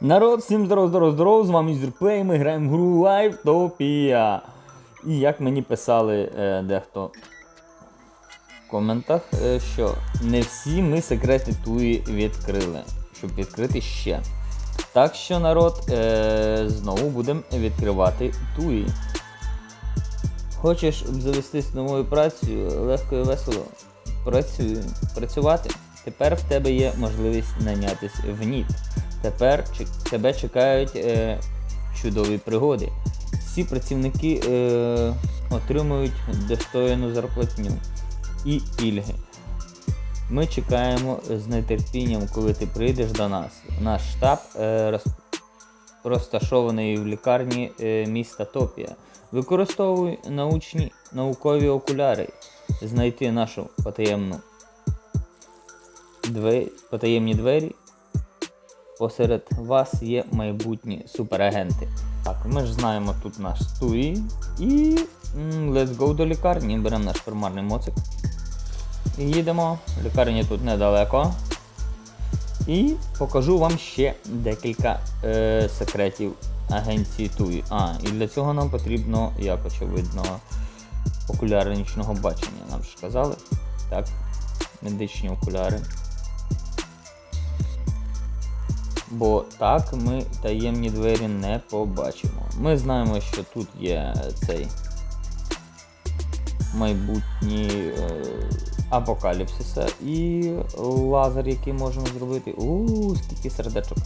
Народ, всім здоров, здоров, здоров, з вами Зірплей, ми граємо в гру Лайфтопія. І як мені писали е, дехто в коментах, е, що не всі ми секрети туї відкрили, щоб відкрити ще. Так що, народ, е, знову будемо відкривати туї. Хочеш обзавестись новою працею, легко і весело працюю, працювати. Тепер в тебе є можливість нанятись в НІТ. Тепер тебе чекають е, чудові пригоди. Всі працівники е, отримують достойну зарплатню і пільги. Ми чекаємо з нетерпінням, коли ти прийдеш до нас. Наш штаб е, роз, розташований в лікарні е, міста Топія. Використовуй научні наукові окуляри. Знайти нашу потаємну двері, потаємні двері. Посеред вас є майбутні суперагенти. Так, ми ж знаємо тут наш стуї. І let's go до лікарні. Беремо наш примарний моцик. Їдемо. Лікарня тут недалеко. І покажу вам ще декілька е, секретів агенції Туї. А, і для цього нам потрібно, як очевидно, окуляри нічного бачення. Нам ж казали. Так, медичні окуляри. Бо так ми таємні двері не побачимо. Ми знаємо, що тут є цей майбутній е, апокаліпсиса і лазер, який можемо зробити. Ууу, скільки сердечок.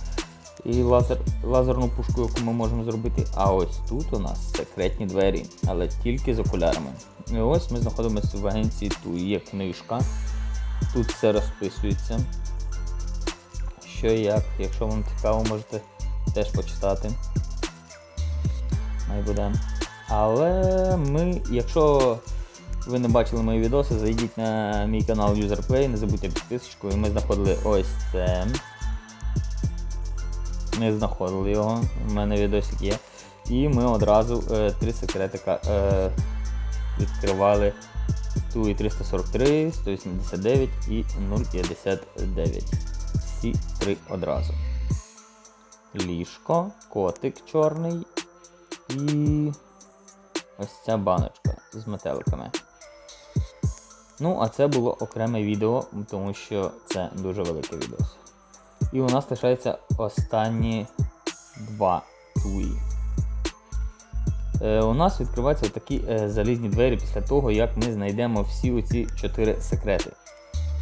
І лазер, лазерну пушку, яку ми можемо зробити. А ось тут у нас секретні двері, але тільки з окулярами. І ось ми знаходимося в агенції Ту. Є книжка. Тут все розписується. Що і як, якщо вам цікаво, можете теж почитати. Буде. Але ми, якщо ви не бачили мої відоси, зайдіть на мій канал UserPlay, не забудьте підписочку, і ми знаходили ось це. Ми знаходили його, у мене відосик є. І ми одразу е, три секретика е, відкривали. Ту і 343, 189 і 059. Всі три одразу. Ліжко, котик чорний і ось ця баночка з метеликами. Ну, а це було окреме відео, тому що це дуже велике відео. І у нас лишається останні два туї. Е, у нас відкриваються такі е, залізні двері після того, як ми знайдемо всі оці чотири секрети.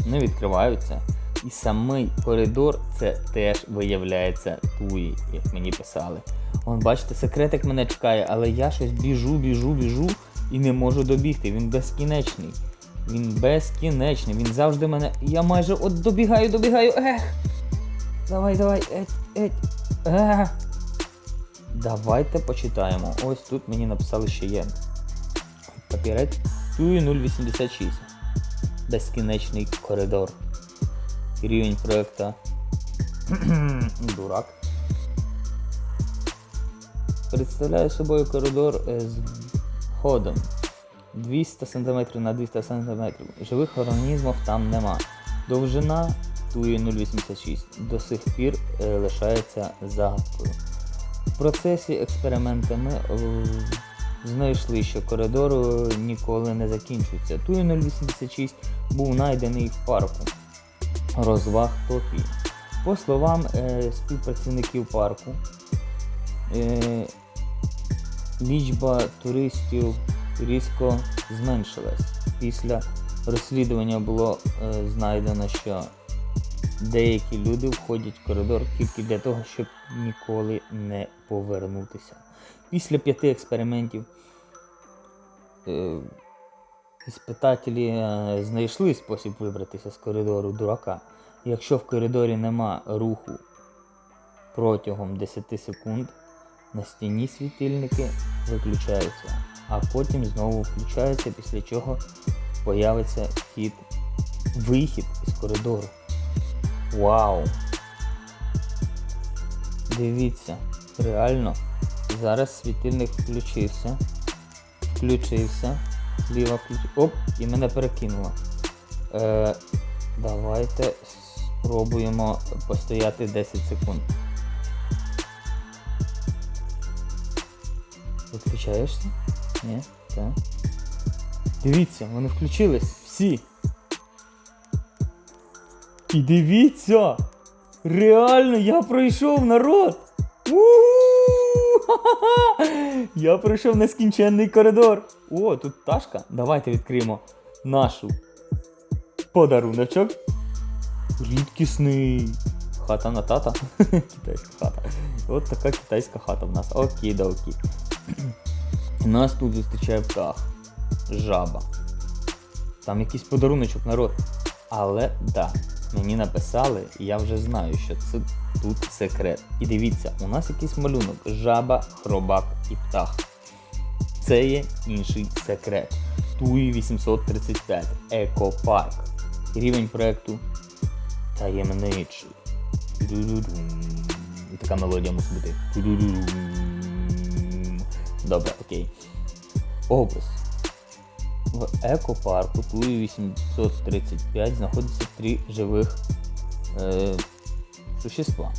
Вони відкриваються. І самий коридор це теж виявляється туї, як мені писали. Вон, бачите, секретик мене чекає, але я щось біжу, біжу, біжу і не можу добігти. Він безкінечний. Він безкінечний. Він завжди мене. Я майже от добігаю, добігаю. Ех! Давай, давай, еть, еть. Ех. Давайте почитаємо. Ось тут мені написали, що є. Папірець Туї 086. Безкінечний коридор. Рівень проекта Дурак. Представляє собою коридор е, з ходом 200 см на 200 см. Живих організмів там нема. Довжина Туї 086 до сих пір е, лишається загадкою. В процесі експерименту ми е, знайшли, що коридор ніколи не закінчується. Туї 086 був знайдений в парку розваг Топі. По словам е, співпрацівників парку, е, лічба туристів різко зменшилась. Після розслідування було е, знайдено, що деякі люди входять в коридор тільки для того, щоб ніколи не повернутися. Після п'яти експериментів е, іспитателі е, знайшли спосіб вибратися з коридору дурака. Якщо в коридорі нема руху протягом 10 секунд, на стіні світильники виключаються, а потім знову включаються, після чого появиться хід, вихід із коридору. Вау! Дивіться, реально, зараз світильник включився, включився, зліва включився. Оп, і мене перекинуло. Е, давайте Пробуємо постояти 10 секунд. Відключаєшся? Ні? Так. Дивіться, вони включились всі. І дивіться! Реально я пройшов народ! Я пройшов нескінченний коридор. О, тут ташка. Давайте відкриємо нашу подаруночок. Рідкісний. Хата на тата. Китайська хата. От така китайська хата в нас. Окей, да окей. Нас тут зустрічає птах. Жаба. Там якийсь подаруночок, народ. Але да, мені написали, і я вже знаю, що це тут секрет. І дивіться, у нас якийсь малюнок: жаба, хробак і птах. Це є інший секрет. Туї 835 Екопарк. Рівень проекту таємничий. Ту-ду-ду-дум. І така мелодія мусить бути. Добре, окей. Опис. В екопарку Туї 835 знаходиться три живих е, существа.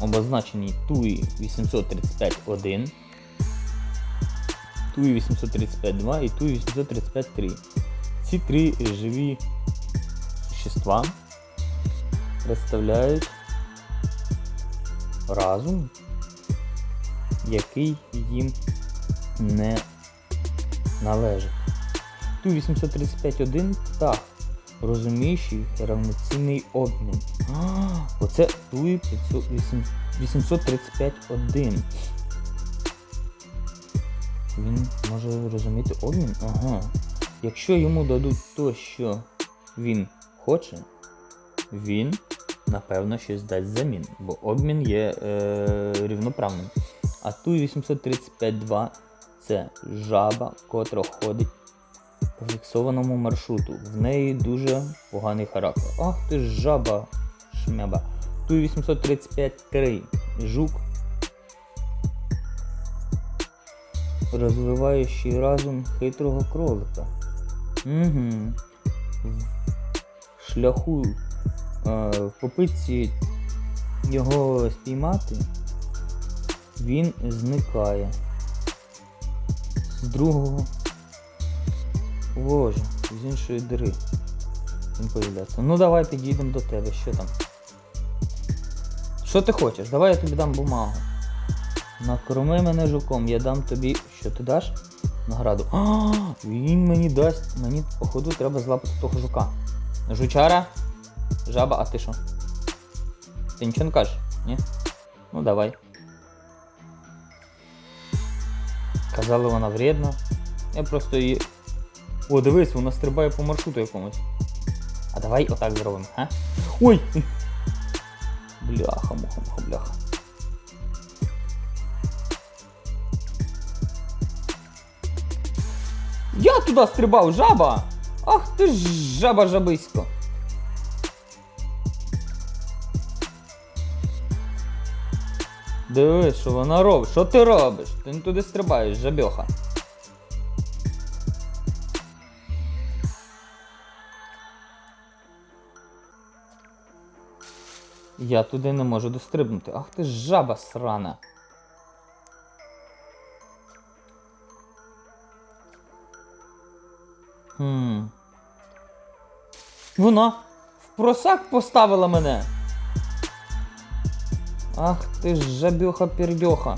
Обозначені Туї 835-1, Туї 835-2 і Туї 835-3. Ці три живі существа представляють разум, який їм не належить. Ту 835.1 птах, розуміючий равноцінний обмін. А, Оце Туї 835.1. Він може розуміти обмін? Ага. Якщо йому дадуть то, що він хоче, він напевно щось дасть замін, бо обмін є е, рівноправним. А Туї 835.2 це жаба, котра ходить по фіксованому маршруту. В неї дуже поганий характер. Ах ти ж жаба шмяба. Туї 835 Жук. Розвиваючий разум хитрого кролика. Угу. Шляху в попитці його спіймати, він зникає. З другого Боже, з іншої дири. Він появляється. Ну давай підійдемо до тебе, що там? Що ти хочеш? Давай я тобі дам бумагу. Накорми мене жуком, я дам тобі. Що ти даш? Награду. А, він мені дасть. Мені, походу, треба злапати того жука. Жучара? Жаба, а ти що? Ти нічого не кажеш? Ні? Ну давай. Казали, вона вредна. Я просто її. О, дивись, вона стрибає по маршруту якомусь. А давай отак зробимо, га? Ой! Бляха, муха, муха, бляха. Я туди стрибав, жаба! Ах ти ж жаба жабисько. Дивись, що вона робить. Що ти робиш? Ти не туди стрибаєш, жабьоха. Я туди не можу дострибнути. Ах ти ж жаба срана. Хм. Вона в просак поставила мене. Ах ти ж жабьоха пердьоха.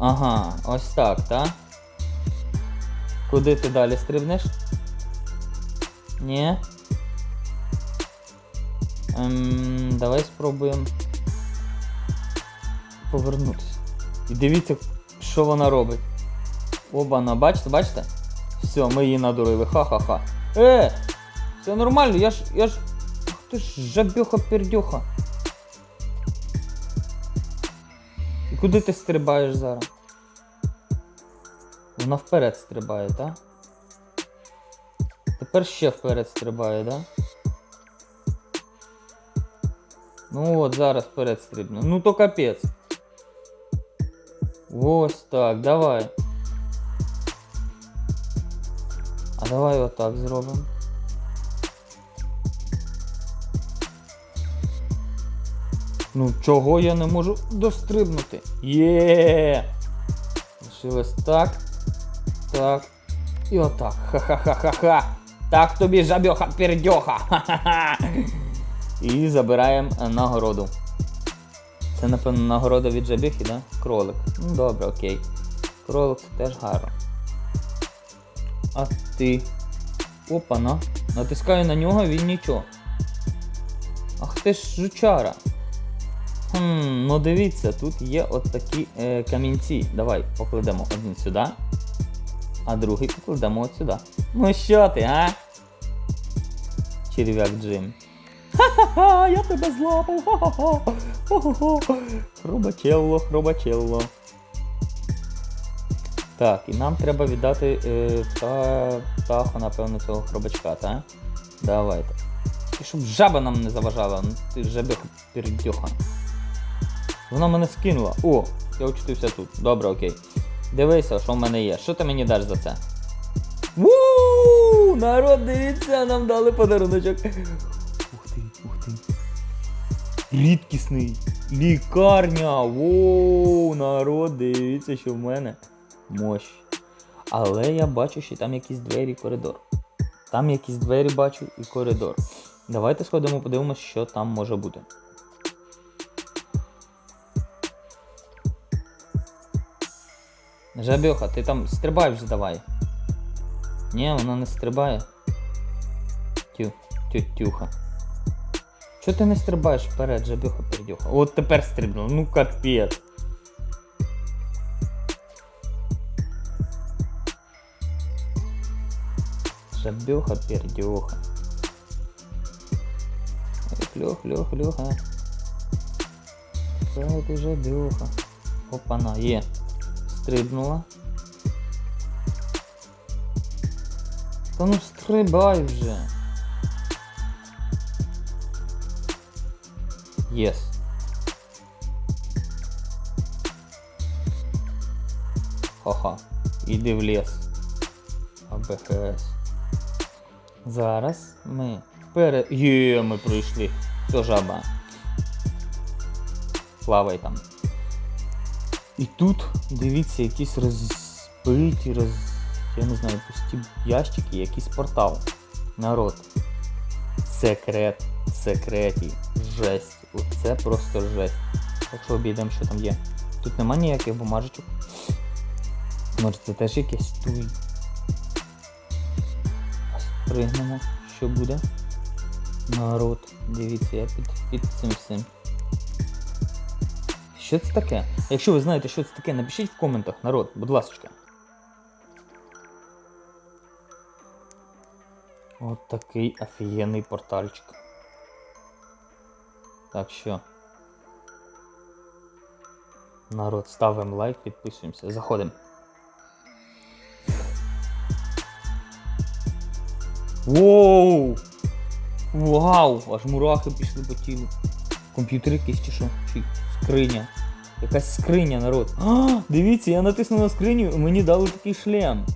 Ага, ось так, та? Куди ти далі стрибнеш? Ні? Ем, давай спробуємо повернутися. І дивіться, що вона робить. Оба-на, бачите, бачите? Все, ми її надурили. Ха-ха-ха. Е! Все нормально, я ж. я ж. Ах ти ж жабьоха пердьоха. куди ти стрибаєш зараз? Вона вперед стрибає, так? Тепер ще вперед стрибає, так? Ну от, зараз вперед стрибну. Ну то капець. Ось так, давай. А давай отак зробимо. Ну чого я не можу дострибнути? Є! Лишилось так. Так. І отак. Ха-ха-ха-ха-ха. Так тобі жабьоха пердьоха. Ха-ха-ха. І забираємо нагороду. Це, напевно, нагорода від жабіхи, да? Кролик. Ну добре, окей. Кролик це теж гарно. А ти. Опа-на. Натискаю на нього, він нічого. Ах ти ж жучара. Хм, ну дивіться, тут є от такі е, камінці. Давай покладемо один сюди, а другий покладемо от сюди. Ну що ти, а? Черв'як Джим. Ха-ха-ха, я тебе злапав. Ха-ха-ха. Хо-хо-хо. Хробачелло, хробачелло. Так, і нам треба віддати е, та, птаху, напевно, цього хробачка, так? Давайте. Тільки щоб жаба нам не заважала, ну ти жабик пердьоха. Вона мене скинула. О, я очутився тут. Добре, окей. Дивися, що в мене є. Що ти мені даш за це? Вуу! Народ, дивіться, нам дали подаруночок. Ух ти, ух ти. Рідкісний. Лікарня. Воу, народ, дивіться, що в мене. Мощ. Але я бачу, що там якісь двері і коридор. Там якісь двері бачу і коридор. Давайте сходимо, подивимося, що там може бути. Жабьоха, ти там стрибай вже давай. Ні, вона не стрибає. Тю, тю, тюха. Чого ти не стрибаєш вперед, жабьоха пердюха? От тепер стрибнув, ну капець. Жабьоха пердюха. Льох, льох, льоха. Це ти жабьоха. Опана, є. Стрибнула. Та ну стрибай вже. Єс. Ха-ха. Іди в ліс. АБХС. Зараз ми пере... Є, ми пройшли. Все жаба. Плавай там. І тут, дивіться, якісь розбиті, роз... я не знаю, пусті ящики, якийсь портал. Народ. Секрет, секреті, жесть. Оце просто жесть. Так що обійдемо, що там є. Тут нема ніяких бумажечок. Може це теж якесь туй. Спригнемо, що буде. Народ, дивіться, я під, під цим всім. Що це таке? Якщо ви знаєте, що це таке, напишіть в коментах, народ, будь ласка. От такий офігенний портальчик. Так що. Народ, ставимо лайк, підписуємося, заходимо. Воу! Вау! Аж мурахи пішли по тілу. Комп'ютер якийсь чи що? Чи скриня? Якась скриня, народ. А, дивіться, я натиснув на скриню і мені дали такий шлем.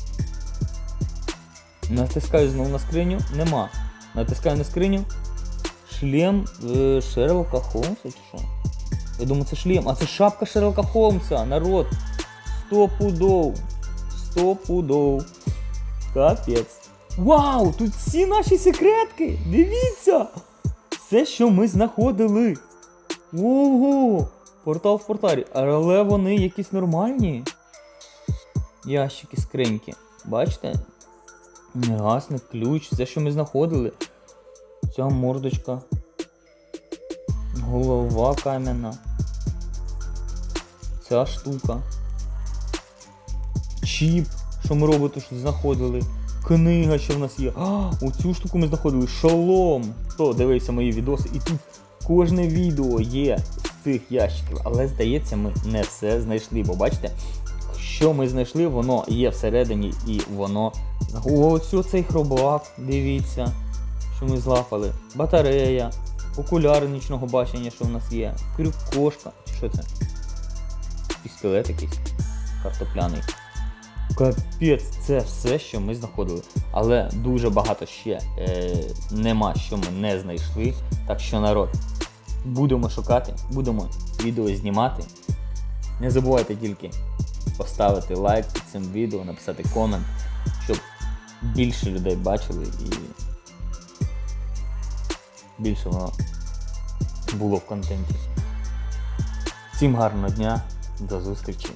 Натискаю знову на скриню, нема. Натискаю на скриню. Шлем е, Шерлока Холмса чи що? Я думаю, це шлем. А це шапка Шерлока Холмса, народ. Сто пудов. Сто пудов. Капець. Вау! Тут всі наші секретки! Дивіться! Все, що ми знаходили. Ого! Портал в порталі. Але вони якісь нормальні. Ящики, скриньки. Бачите? Негасник, ключ, все, що ми знаходили. Ця мордочка. Голова кам'яна. Ця штука. Чіп, що ми роботу ж знаходили. Книга, що в нас є. А, оцю штуку ми знаходили. Шолом. Хто дивився мої відоси? І тут кожне відео є з цих ящиків. Але здається, ми не все знайшли. Бо бачите, що ми знайшли, воно є всередині і воно. Ось оцей хробак, дивіться, що ми злапали. Батарея, окуляри нічного бачення, що в нас є. Крюк кошка. Що це? Пістолет якийсь картопляний. Капець, це все, що ми знаходили. Але дуже багато ще е, нема, що ми не знайшли. Так що, народ, будемо шукати, будемо відео знімати. Не забувайте тільки поставити лайк під цим відео, написати комент, щоб більше людей бачили і більше воно було в контенті. Всім гарного дня, до зустрічі!